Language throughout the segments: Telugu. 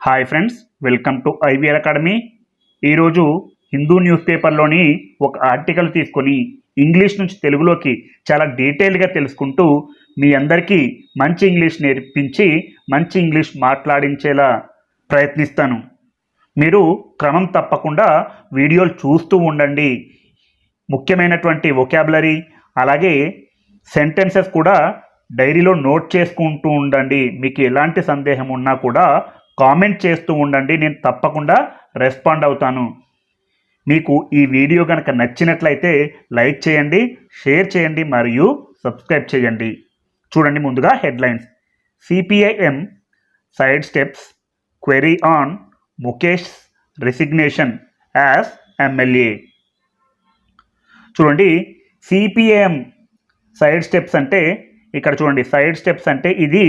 Hi friends welcome to IVR academy ఈరోజు హిందూ న్యూస్ పేపర్లోని ఒక ఆర్టికల్ తీసుకొని ఇంగ్లీష్ నుంచి తెలుగులోకి చాలా డీటెయిల్గా తెలుసుకుంటూ మీ అందరికీ మంచి ఇంగ్లీష్ నేర్పించి మంచి ఇంగ్లీష్ మాట్లాడించేలా ప్రయత్నిస్తాను. మీరు క్రమం తప్పకుండా వీడియోలు చూస్తూ ఉండండి. ముఖ్యమైనటువంటి ఒకాబులరీ అలాగే సెంటెన్సెస్ కూడా డైరీలో నోట్ చేసుకుంటూ ఉండండి. మీకు ఎలాంటి సందేహం ఉన్నా కూడా కామెంట్ చేస్తూ ఉండండి. నేను తప్పకుండా రెస్పాండ్ అవుతాను. మీకు ఈ వీడియో కనుక నచ్చినట్లయితే లైక్ చేయండి షేర్ చేయండి మరియు సబ్స్క్రైబ్ చేయండి. చూడండి ముందుగా headlines. CPIM sidesteps query on Mukesh resignation as MLA. చూడండి సిపిఐఎం సైడ్ స్టెప్స్ అంటే ఇక్కడ చూడండి సైడ్ స్టెప్స్ అంటే ఇది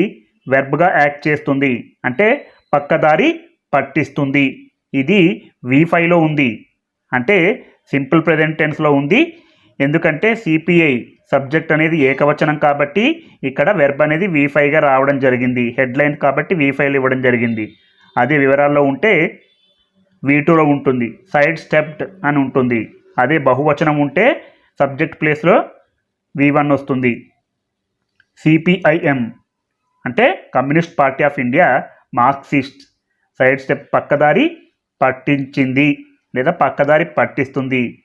వెర్బ్గా యాక్ట్ చేస్తుంది. అంటే పక్కదారి పట్టిస్తుంది. ఇది వి ఫైవ్లో ఉంది. అంటే సింపుల్ ప్రజెంట్ టెన్స్లో ఉంది. ఎందుకంటే సిపిఐ సబ్జెక్ట్ అనేది ఏకవచనం కాబట్టి ఇక్కడ వెర్బ్ అనేది వి ఫైవ్గా రావడం జరిగింది. హెడ్లైన్ కాబట్టి వి ఫైవ్లు ఇవ్వడం జరిగింది. అదే వివరాల్లో ఉంటే వి టూలో ఉంటుంది. సైడ్ స్టెప్డ్ అని ఉంటుంది. అదే బహువచనం ఉంటే సబ్జెక్ట్ ప్లేస్లో వి వన్ వస్తుంది. సిపిఐఎం అంటే communist party of India Marxist sidestep పక్కదారి పట్టించింది లేదా పక్కదారి పట్టిస్తుంది.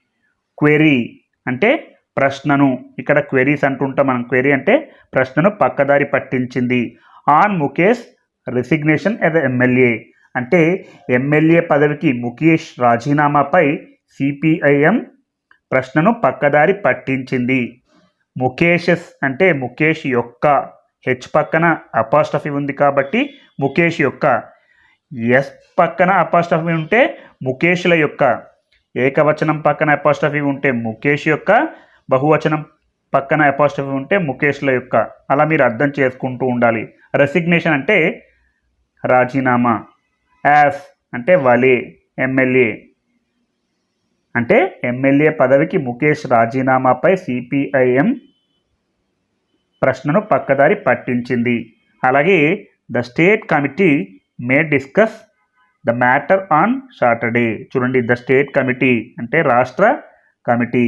క్వెరీ అంటే ప్రశ్నను. ఇక్కడ క్వెరీస్ అంటుంటాం మనం. క్వెరీ అంటే ప్రశ్నను పక్కదారి పట్టించింది. On Mukesh resignation as MLA అంటే ఎమ్మెల్యే పదవికి ముఖేష్ రాజీనామాపై సిపిఐఎం ప్రశ్నను పక్కదారి పట్టించింది. ముఖేషస్ అంటే ముఖేష్ యొక్క హెచ్ పక్కన అపాస్టఫీ ఉంది కాబట్టి ముఖేష్ యొక్క ఎస్ పక్కన అపాస్టఫీ ఉంటే ముఖేష్ల యొక్క ఏకవచనం పక్కన అపాస్టఫీ ఉంటే ముఖేష్ యొక్క బహువచనం పక్కన అపాస్టఫీ ఉంటే ముఖేష్ల యొక్క. అలా మీరు అర్థం చేసుకుంటూ ఉండాలి. రెసిగ్నేషన్ అంటే రాజీనామా. యాస్ అంటే వలే ఎమ్మెల్యే. అంటే ఎమ్మెల్యే పదవికి ముఖేష్ రాజీనామాపై సిపిఐఎం ప్రశ్నను పక్కదారి పట్టించింది. అలాగే the state committee may discuss the matter on Saturday చూడండి ద స్టేట్ కమిటీ అంటే రాష్ట్ర కమిటీ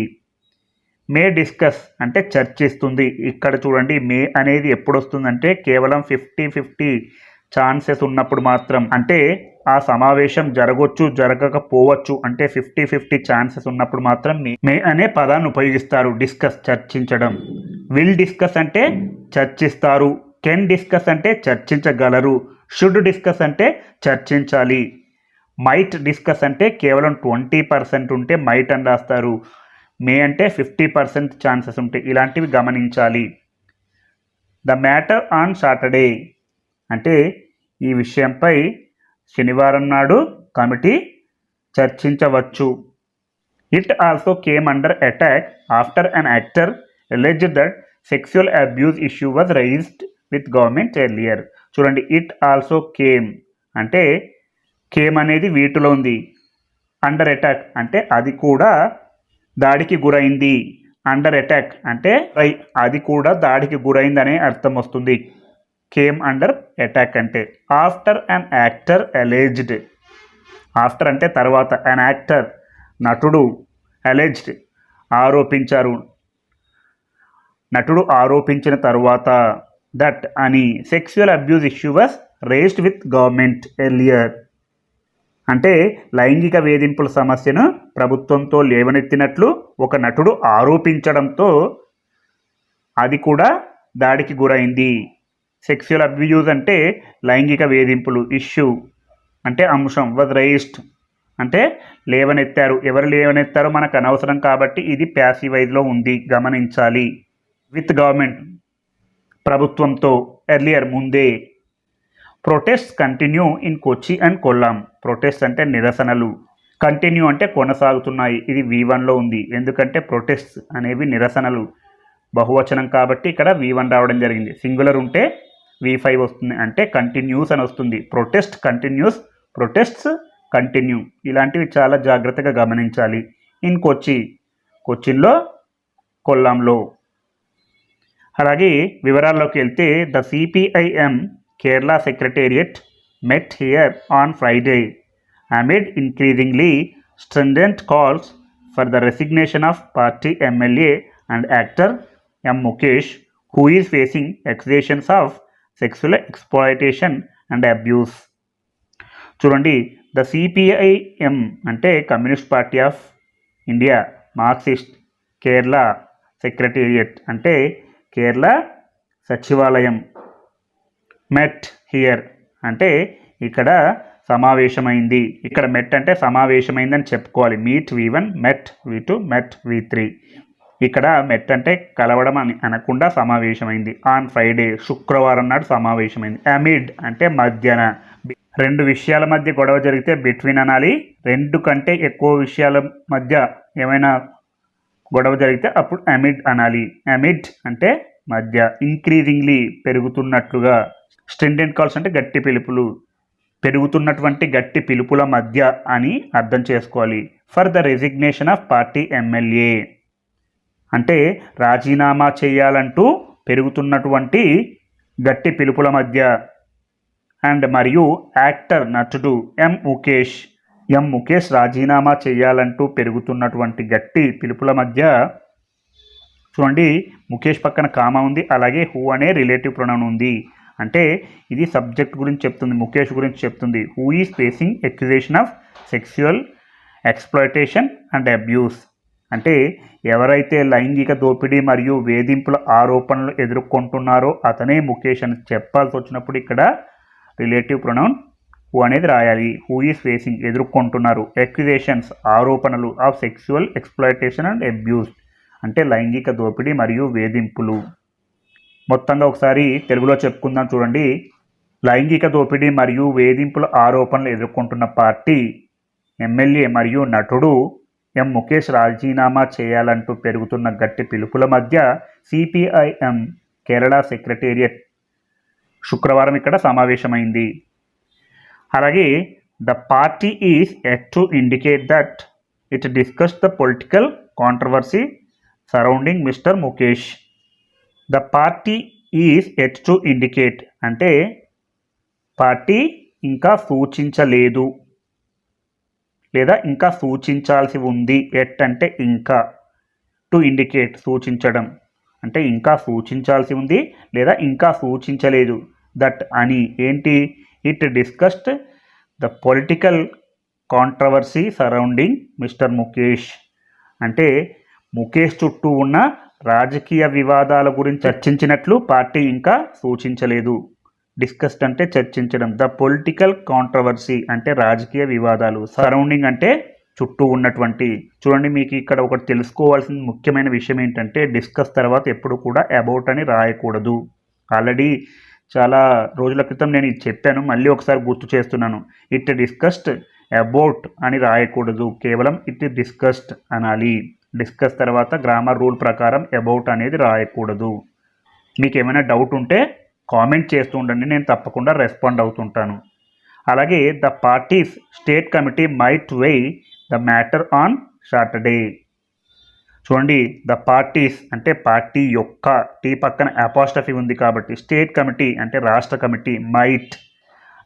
మే డిస్కస్ అంటే చర్చిస్తుంది. ఇక్కడ చూడండి మే అనేది ఎప్పుడు వస్తుందంటే కేవలం ఫిఫ్టీ ఫిఫ్టీ ఛాన్సెస్ ఉన్నప్పుడు మాత్రం. అంటే ఆ సమావేశం జరగవచ్చు జరగకపోవచ్చు అంటే ఫిఫ్టీ ఫిఫ్టీ ఛాన్సెస్ ఉన్నప్పుడు మాత్రం మే మే అనే పదాన్ని ఉపయోగిస్తారు డిస్కస్ చర్చించడం. విల్ డిస్కస్ అంటే చర్చిస్తారు. కెన్ డిస్కస్ అంటే చర్చించగలరు షుడ్ డిస్కస్ అంటే చర్చించాలి. మైట్ డిస్కస్ అంటే కేవలం ట్వంటీ పర్సెంట్ ఉంటే మైట్ అని రాస్తారు. మే అంటే ఫిఫ్టీ పర్సెంట్ ఛాన్సెస్ ఉంటాయి ఇలాంటివి గమనించాలి. ద మ్యాటర్ ఆన్ సాటర్డే అంటే ఈ విషయంపై శనివారం నాడు committee చర్చించవచ్చు. It also came under attack after an actor alleged that sexual abuse issue was raised with government earlier. చూడండి ఇట్ ఆల్సో కేమ్. అంటే కేమ్ అనేది వీటిలో ఉంది. అండర్ అటాక్ అంటే అది కూడా దాడికి గురైంది. అండర్ అటాక్ అంటే రై అది కూడా దాడికి గురైందనే అర్థం వస్తుంది. కేమ్ అండర్ అటాక్ అంటే after an actor alleged. After అంటే తర్వాత అన్ యాక్టర్ నటుడు అలేజ్డ్ ఆరోపించారు. నటుడు ఆరోపించిన తర్వాత దట్ అని sexual abuse issue was raised with government earlier అంటే లైంగిక వేధింపుల సమస్యను ప్రభుత్వంతో లేవనెత్తినట్లు ఒక నటుడు ఆరోపించడంతో అది కూడా దాడికి గురైంది. సెక్సువల్ అబ్యూజ్ అంటే లైంగిక వేధింపులు ఇష్యూ అంటే అంశం వాజ్ రైస్డ్ అంటే లేవనెత్తారు. ఎవరు లేవనెత్తారో మనకు అనవసరం కాబట్టి ఇది ప్యాసివైజ్లో ఉంది. గమనించాలి. విత్ గవర్నమెంట్ ప్రభుత్వంతో ఎర్లియర్ ముందే protest continue in Kochi and Kollam protest అంటే నిరసనలు. కంటిన్యూ అంటే కొనసాగుతున్నాయి. ఇది వి వన్లో ఉంది. ఎందుకంటే ప్రొటెస్ట్ అనేవి నిరసనలు. బహువచనం కాబట్టి ఇక్కడ వి వన్ రావడం జరిగింది. సింగులర్ ఉంటే వి ఫైవ్ వస్తుంది. అంటే కంటిన్యూస్ అని వస్తుంది. ప్రొటెస్ట్ కంటిన్యూస్ ప్రొటెస్ట్స్ కంటిన్యూ ఇలాంటివి చాలా జాగ్రత్తగా గమనించాలి. ఇన్ కొచ్చి కొచ్చిన్లో కొల్లాంలో అలాగే వివరాల్లోకి వెళ్తే the CPIM Kerala secretariat met here on Friday amid increasingly strident calls for the resignation of party MLA and actor M Mukesh who is facing accusations of sexual exploitation and abuse చూడండి ద సిపిఐఎం అంటే communist party of India Marxist Kerala secretariat అంటే కేరళ సచివాలయం. మెట్ హియర్ అంటే ఇక్కడ సమావేశమైంది. ఇక్కడ మెట్ అంటే సమావేశమైందని చెప్పుకోవాలి. Meet V one met V two met V three. ఇక్కడ మెట్ అంటే కలవడం అని అనకుండా సమావేశమైంది. ఆన్ ఫ్రైడే శుక్రవారం నాడు సమావేశమైంది. అమిడ్ అంటే మధ్యన రెండు విషయాల మధ్య గొడవ జరిగితే బిట్వీన్ అనాలి. రెండు కంటే ఎక్కువ విషయాల మధ్య ఏమైనా గొడవ జరిగితే అప్పుడు అమిడ్ అనాలి. అమిడ్ అంటే మధ్య ఇంక్రీజింగ్లీ పెరుగుతున్నట్లుగా స్టెండెంట్ కాల్స్ అంటే గట్టి పిలుపులు పెరుగుతున్నటువంటి గట్టి పిలుపుల మధ్య అని అర్థం చేసుకోవాలి. For the resignation of party MLA అంటే రాజీనామా చేయాలంటూ పెరుగుతున్నటువంటి గట్టి పిలుపుల మధ్య. అండ్ మరియు యాక్టర్ నటుడు ఎం ముఖేష్ ఎం ముఖేష్ రాజీనామా చేయాలంటూ పెరుగుతున్నటువంటి గట్టి పిలుపుల మధ్య చూడండి ముఖేష్ పక్కన కామా ఉంది అలాగే హూ అనే రిలేటివ్ ప్రొనౌన్ ఉంది. అంటే ఇది సబ్జెక్ట్ గురించి చెప్తుంది ముఖేష్ గురించి చెప్తుంది. Who is facing accusation of sexual exploitation and abuse. అంటే ఎవరైతే లైంగిక దోపిడీ మరియు వేధింపుల ఆరోపణలు ఎదుర్కొంటున్నారో అతనే ముఖేష్ అని చెప్పాల్సి వచ్చినప్పుడు ఇక్కడ రిలేటివ్ ప్రొనౌన్ హూ అనేది రాయాలి. హూ ఈస్ ఫేసింగ్ ఎదుర్కొంటున్నారు. ఎక్యుజేషన్స్ ఆరోపణలు of sexual exploitation and abuse అంటే లైంగిక దోపిడీ మరియు వేధింపులు. మొత్తంగా ఒకసారి తెలుగులో చెప్పుకుందాం చూడండి. లైంగిక దోపిడీ మరియు వేధింపుల ఆరోపణలు ఎదుర్కొంటున్న పార్టీ ఎమ్మెల్యే మరియు నటుడు ఎం. ముఖేష్ రాజీనామా చేయాలంటూ పెరుగుతున్న గట్టి పిలుపుల మధ్య సిపిఐఎం కేరళ సెక్రటేరియట్ శుక్రవారం ఇక్కడ సమావేశమైంది. అలాగే the party is yet to indicate that it discuss the political controversy surrounding mister Mukesh the party is yet to indicate అంటే పార్టీ ఇంకా సూచించలేదు. లేదా ఇంకా సూచించాల్సి ఉంది ఎట్ అంటే ఇంకా టు ఇండికేట్ సూచించడం. అంటే ఇంకా సూచించాల్సి ఉంది లేదా ఇంకా సూచించలేదు దట్ అని. ఏంటి? It discussed the political controversy surrounding mister Mukesh అంటే ముఖేష్ చుట్టూ ఉన్న రాజకీయ వివాదాల గురించి చర్చించినట్లు పార్టీ ఇంకా సూచించలేదు. డిస్కస్డ్ అంటే చర్చించడం. ద పొలిటికల్ కాంట్రవర్సీ అంటే రాజకీయ వివాదాలు సరౌండింగ్ అంటే చుట్టూ ఉన్నటువంటి. చూడండి మీకు ఇక్కడ ఒకటి తెలుసుకోవాల్సిన ముఖ్యమైన విషయం ఏంటంటే డిస్కస్ తర్వాత ఎప్పుడు కూడా అబౌట్ అని రాయకూడదు. ఆల్రెడీ చాలా రోజుల క్రితం నేను ఇది చెప్పాను మళ్ళీ ఒకసారి గుర్తు చేస్తున్నాను. ఇట్ డిస్కస్డ్ అబౌట్ అని రాయకూడదు కేవలం ఇట్ డిస్కస్డ్ అనాలి. డిస్కస్ తర్వాత గ్రామర్ రూల్ ప్రకారం అబౌట్ అనేది రాయకూడదు. మీకు ఏమైనా డౌట్ ఉంటే కామెంట్ చేస్తూ ఉండండి నేను తప్పకుండా రెస్పాండ్ అవుతుంటాను. అలాగే the party's state committee might weigh the matter on Saturday. చూడండి ద పార్టీస్ అంటే పార్టీ యొక్క టీ పక్కన అపాస్టఫీ ఉంది కాబట్టి స్టేట్ కమిటీ అంటే రాష్ట్ర కమిటీ మైట్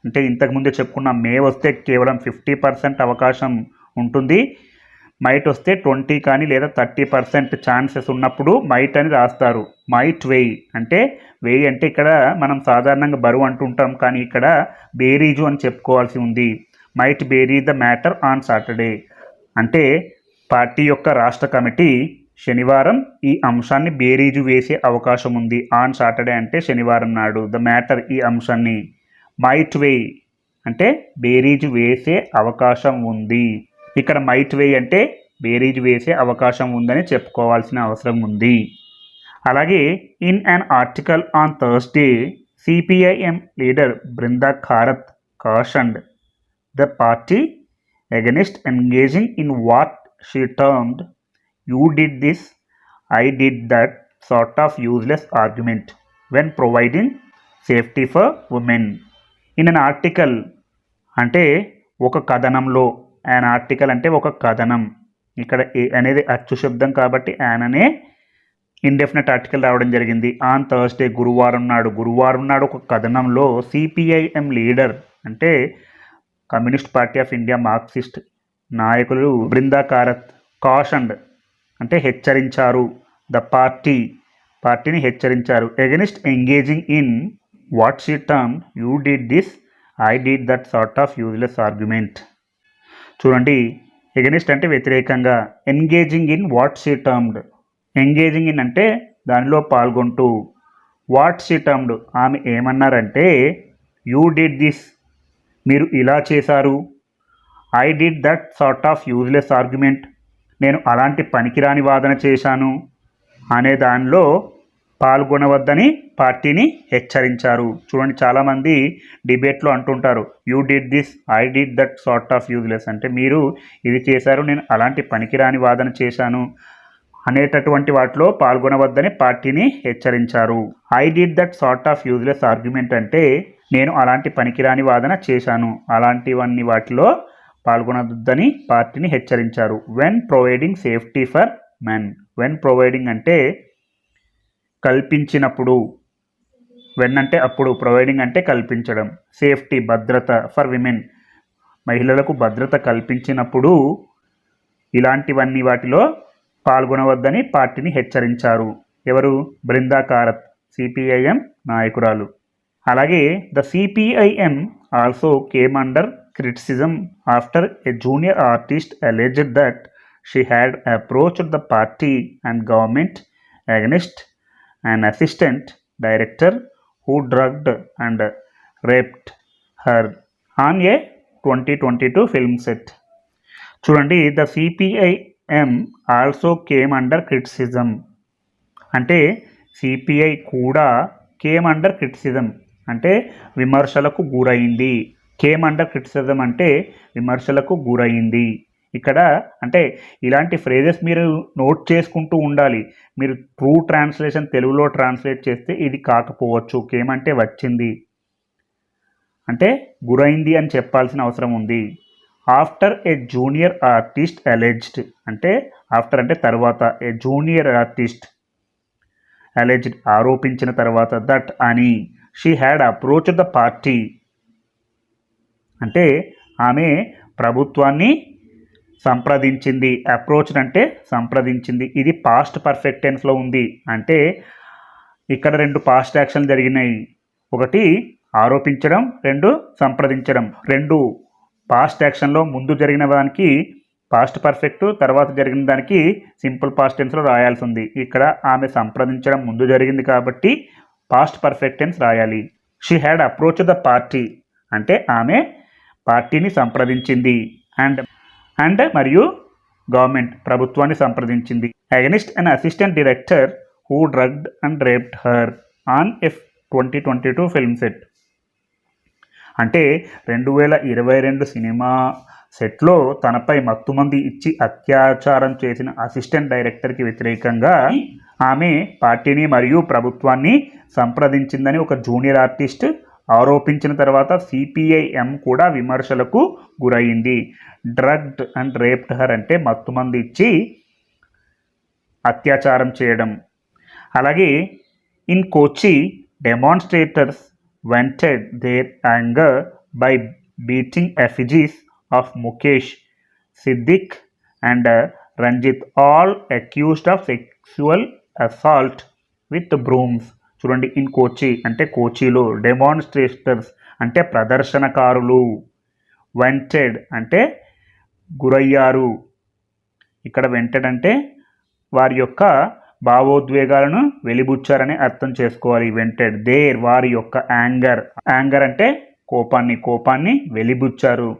అంటే ఇంతకుముందే చెప్పుకున్న మే వస్తే కేవలం ఫిఫ్టీ పర్సెంట్ అవకాశం ఉంటుంది. మైట్ వస్తే ట్వంటీ కానీ లేదా థర్టీ పర్సెంట్ ఛాన్సెస్ ఉన్నప్పుడు మైట్ అని రాస్తారు. మైట్ వెయ్యి అంటే వెయ్యి అంటే ఇక్కడ మనం సాధారణంగా బరువు అంటుంటాం కానీ ఇక్కడ బేరీజు అని చెప్పుకోవాల్సి ఉంది. Might bury the matter on Saturday అంటే పార్టీ యొక్క రాష్ట్ర కమిటీ శనివారం ఈ అంశాన్ని బేరీజు వేసే అవకాశం ఉంది. ఆన్ సాటర్డే అంటే శనివారం నాడు. ద మ్యాటర్ ఈ అంశాన్ని మైట్ వే అంటే బేరీజు వేసే అవకాశం ఉంది. ఇక్కడ మైట్ వే అంటే బేరీజు వేసే అవకాశం ఉందని చెప్పుకోవాల్సిన అవసరం ఉంది. అలాగే in an article on Thursday CPIM leader Brinda Karat cautioned the party against engaging in what she termed you did this i did that sort of useless argument when providing safety for women. In an article అంటే ఒక కథనంలో యాన్ ఆర్టికల్ అంటే ఒక కథనం. ఇక్కడ ఏ అనేది అచ్చు శబ్దం కాబట్టి యాన్ అనే ఇండెఫినెట్ ఆర్టికల్ రావడం జరిగింది. ఆన్ థర్స్డే గురువారం నాడు గురువారం నాడు ఒక కథనంలో C P I M leader అంటే communist party of India Marxist నాయకులు బృందాకారత్ కాషండ్ అంటే హెచ్చరించారు. ద పార్టీ పార్టీని హెచ్చరించారు. Against engaging in what she term you did this I did that sort of useless argument చూడండి ఎగనిస్ట్ అంటే వ్యతిరేకంగా. Engaging in what she termed engaging in అంటే దానిలో పాల్గొంటూ. వాట్ షీ టర్మ్డ్ ఆమె ఏమన్నారంటే యూ డిడ్ దిస్ మీరు ఇలా చేశారు. I did that sort of useless argument నేను అలాంటి పనికిరాని వాదన చేశాను అనే దానిలో పాల్గొనవద్దని పార్టీని హెచ్చరించారు. చూడండి చాలామంది డిబేట్లో అంటుంటారు you did this I did that sort of useless అంటే మీరు ఇది చేశారు నేను అలాంటి పనికిరాని వాదన చేశాను అనేటటువంటి వాటిలో పాల్గొనవద్దని పార్టీని హెచ్చరించారు. I did that sort of useless argument అంటే నేను అలాంటి పనికిరాని వాదన చేశాను. అలాంటివన్నీ వాటిలో పాల్గొనవద్దని పార్టీని హెచ్చరించారు. When providing safety for men when providing అంటే కల్పించినప్పుడు. వెన్ అంటే అప్పుడు. ప్రొవైడింగ్ అంటే కల్పించడం. సేఫ్టీ భద్రత ఫర్ విమెన్ మహిళలకు భద్రత కల్పించినప్పుడు ఇలాంటివన్నీ వాటిలో పాల్గొనవద్దని పార్టీని హెచ్చరించారు. ఎవరు? బృందా కారత్ సిపిఐఎం నాయకురాలు. అలాగే the CPIM also came under criticism after a junior artist alleged that she had approached the party and government against an assistant director who drugged and raped her on a 2022 film set. చూడండి the CPIM also came under criticism అంటే సిపిఐ కూడా కేమ్ అండర్ క్రిటిసిజం అంటే విమర్శలకు గురైంది. కేమ్ అండర్ క్రిటిసిజం అంటే విమర్శలకు గురైంది. ఇక్కడ అంటే ఇలాంటి ఫ్రేజెస్ మీరు నోట్ చేసుకుంటూ ఉండాలి. మీరు ట్రూ ట్రాన్స్లేషన్ తెలుగులో ట్రాన్స్లేట్ చేస్తే ఇది కాకపోవచ్చు. కేమంటే వచ్చింది. అంటే గురైంది అని చెప్పాల్సిన అవసరం ఉంది. After a junior artist alleged అంటే ఆఫ్టర్ అంటే తర్వాత ఏ జూనియర్ ఆర్టిస్ట్ అలెజ్డ్ ఆరోపించిన తర్వాత దట్ అని. She had approach the party. అంటే ఆమె ప్రభుత్వాన్ని సంప్రదించింది అప్రోచ్ అంటే సంప్రదించింది. ఇది పాస్ట్ పర్ఫెక్ట్ టెన్స్లో ఉంది. అంటే ఇక్కడ రెండు పాస్ట్ యాక్షన్లు జరిగినాయి. ఒకటి ఆరోపించడం రెండు సంప్రదించడం. రెండు పాస్ట్ యాక్షన్లో ముందు జరిగిన దానికి పాస్ట్ పర్ఫెక్ట్ తర్వాత జరిగిన దానికి సింపుల్ పాస్ట్ టెన్స్లో రాయాల్సి ఉంది. ఇక్కడ ఆమె సంప్రదించడం ముందు జరిగింది కాబట్టి పాస్ట్ పర్ఫెక్ట్ టెన్స్ రాయాలి. She had approach the party అంటే ఆమె పార్టీని సంప్రదించింది. అండ్ అండ్ మరియు గవర్నమెంట్ ప్రభుత్వాన్ని సంప్రదించింది. Against and assistant director who drugged and raped her on F twenty twenty two film set అంటే రెండు వేల ఇరవై రెండు సినిమా సెట్లో తనపై మత్తుమంది ఇచ్చి అత్యాచారం చేసిన అసిస్టెంట్ డైరెక్టర్కి వ్యతిరేకంగా ఆమె పార్టీని మరియు ప్రభుత్వాన్ని సంప్రదించిందని ఒక జూనియర్ ఆర్టిస్ట్ ఆరోపించిన తర్వాత సిపిఐఎం కూడా విమర్శలకు గురయింది డ్రగ్డ్ అండ్ రేప్డ్ హర్ అంటే మత్తుమంది ఇచ్చి అత్యాచారం చేయడం. అలాగే in Kochi demonstrators vented their anger by beating effigies of Mukesh Siddique and Ranjith all accused of sexual assault with brooms చూడండి ఇన్ కోచి అంటే కోచిలో డెమాన్స్ట్రేటర్స్ అంటే ప్రదర్శనకారులు వెంటెడ్ అంటే గురయ్యారు. ఇక్కడ వెంటెడ్ అంటే వారి యొక్క భావోద్వేగాలను వెలిబుచ్చారని అర్థం చేసుకోవాలి. వెంటెడ్ దేర్ వారి యొక్క యాంగర్ యాంగర్ అంటే కోపాన్ని కోపాన్ని వెలిబుచ్చారు.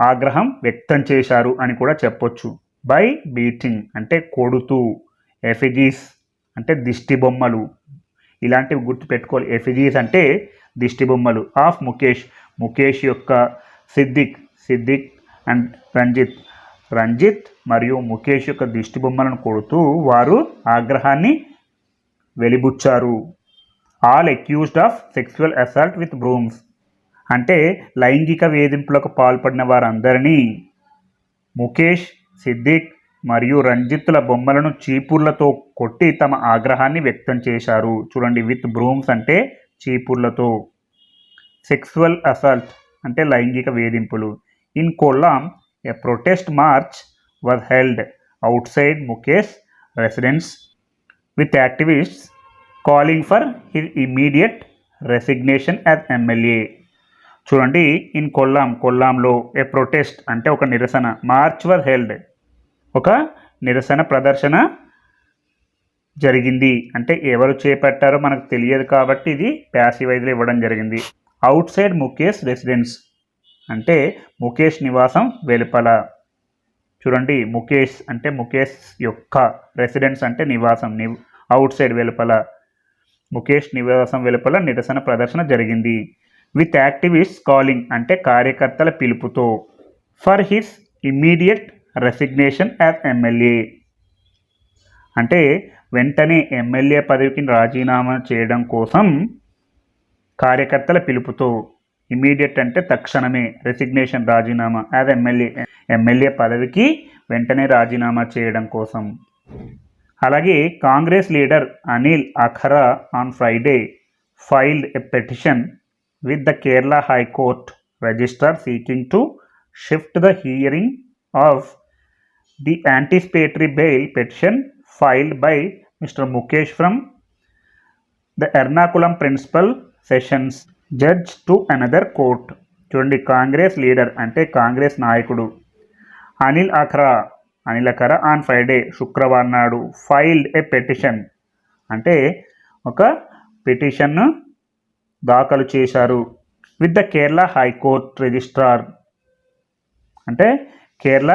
ఆగ్రహం వ్యక్తం చేశారు అని కూడా చెప్పొచ్చు. బై బీటింగ్ అంటే కొడుతూ ఎఫిజీస్ అంటే దిష్టి బొమ్మలు ఇలాంటివి గుర్తు పెట్టుకోవాలి ఎఫిజీస్ అంటే దిష్టి బొమ్మలు ఆఫ్ ముఖేష్. ముఖేష్ యొక్క సిద్దిక్ సిద్దిక్ అండ్ రంజిత్. రంజిత్ మరియు ముఖేష్ యొక్క దిష్టి బొమ్మలను కొడుతూ వారు ఆగ్రహాన్ని వెలిబుచ్చారు. All accused of sexual assault with brooms అంటే లైంగిక వేధింపులకు పాల్పడిన వారందరినీ. ముఖేష్ సిద్దిక్ మరియు రంజిత్తుల బొమ్మలను చీపుర్లతో కొట్టి తమ ఆగ్రహాన్ని వ్యక్తం చేశారు. చూడండి విత్ బ్రూమ్స్ అంటే చీపుర్లతో. సెక్సువల్ అసల్ట్ అంటే లైంగిక వేధింపులు. In Kollam a protest march was held outside Mukesh residence with activists calling for his immediate resignation as MLA. చూడండి ఇన్ కొల్లాం కొల్లాంలో ఏ ప్రొటెస్ట్ అంటే ఒక నిరసన. మార్చ్ వాజ్ హెల్డ్ ఒక నిరసన ప్రదర్శన జరిగింది. అంటే ఎవరు చేపట్టారో మనకు తెలియదు కాబట్టి ఇది ప్యాసివైజ్లో ఇవ్వడం జరిగింది. Outside Mukesh residence. అంటే ముఖేష్ నివాసం వెలుపల. చూడండి ముఖేష్ అంటే ముఖేష్ యొక్క రెసిడెన్స్ అంటే నివాసం ని అవుట్ సైడ్ వెలుపల. ముఖేష్ నివాసం వెలుపల నిరసన ప్రదర్శన జరిగింది. విత్ యాక్టివిస్ట్ కాలింగ్ అంటే కార్యకర్తల పిలుపుతో. For his immediate resignation as MLA అంటే వెంటనే ఎమ్మెల్యే పదవికి రాజీనామా చేయడం కోసం కార్యకర్తల పిలుపుతో ఇమీడియట్ అంటే తక్షణమే రెసిగ్నేషన్ రాజీనామా యాజ్ ఎమ్మెల్యే ఎమ్మెల్యే పదవికి వెంటనే రాజీనామా చేయడం కోసం. అలాగే Congress leader Anil Akkara on Friday filed a petition with the Kerala high court register seeking to shift the hearing of the anticipatory bail petition filed by mister Mukesh from the Ernakulam principal sessions judge to another court చూడండి కాంగ్రెస్ లీడర్ అంటే కాంగ్రెస్ నాయకుడు అనిల్ అఖరా అనిల్ అఖరా ఆన్ ఫ్రైడే శుక్రవారం నాడు ఫైల్డ్ ఏ పెటిషన్ అంటే ఒక పిటిషన్ను దాఖలు చేశారు with the Kerala high court registrar అంటే కేరళ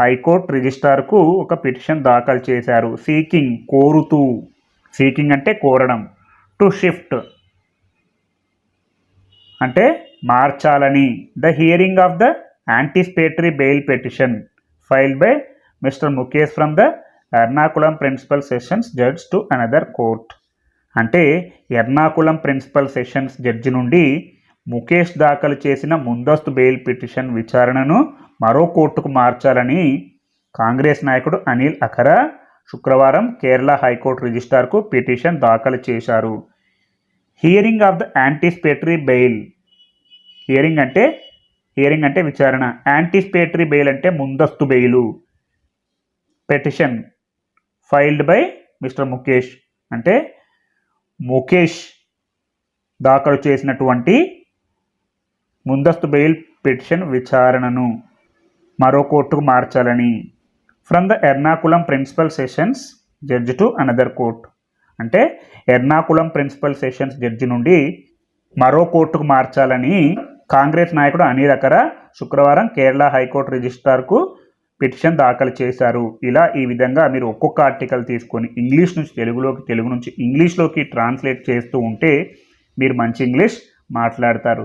హైకోర్ట్ రిజిస్ట్రార్కు ఒక పిటిషన్ దాఖలు చేశారు. సీకింగ్ కోరుతూ సీకింగ్ అంటే కోరడం టు షిఫ్ట్. అంటే మార్చాలని. The hearing of the anticipatory bail petition file by mister Mukesh from the Ernakulam principal sessions judge to another court. అంటే ఎర్నాకుళం ప్రిన్సిపల్ సెషన్స్ జడ్జి నుండి ముఖేష్ దాఖలు చేసిన ముందస్తు బెయిల్ పిటిషన్ విచారణను మరో కోర్టుకు మార్చాలని కాంగ్రెస్ నాయకుడు అనిల్ అఖరా శుక్రవారం కేరళ హైకోర్టు రిజిస్ట్రార్కు పిటిషన్ దాఖలు చేశారు. Hearing of the anticipatory bail. Hearing అంటే హియరింగ్ అంటే విచారణ. యాంటిసిపేటరీ బెయిల్ అంటే ముందస్తు bail. Petition filed by mister Mukesh. అంటే ముఖేష్ దాఖలు చేసినటువంటి ముందస్తు బెయిల్ పిటిషన్ విచారణను. మరో కోర్టుకు మార్చాలని. From the Ernakulam principal sessions judge to another court అంటే ఎర్నాకుళం ప్రిన్సిపల్ సెషన్స్ జడ్జి నుండి మరో కోర్టుకు మార్చాలని కాంగ్రెస్ నాయకుడు అనిల్ అకర శుక్రవారం కేరళ హైకోర్టు రిజిస్ట్రార్కు పిటిషన్ దాఖలు చేశారు. ఇలా ఈ విధంగా మీరు ఒక్కొక్క ఆర్టికల్ తీసుకొని ఇంగ్లీష్ నుంచి తెలుగులోకి తెలుగు నుంచి ఇంగ్లీష్లోకి ట్రాన్స్లేట్ చేస్తూ ఉంటే మీరు మంచి ఇంగ్లీష్ మాట్లాడతారు.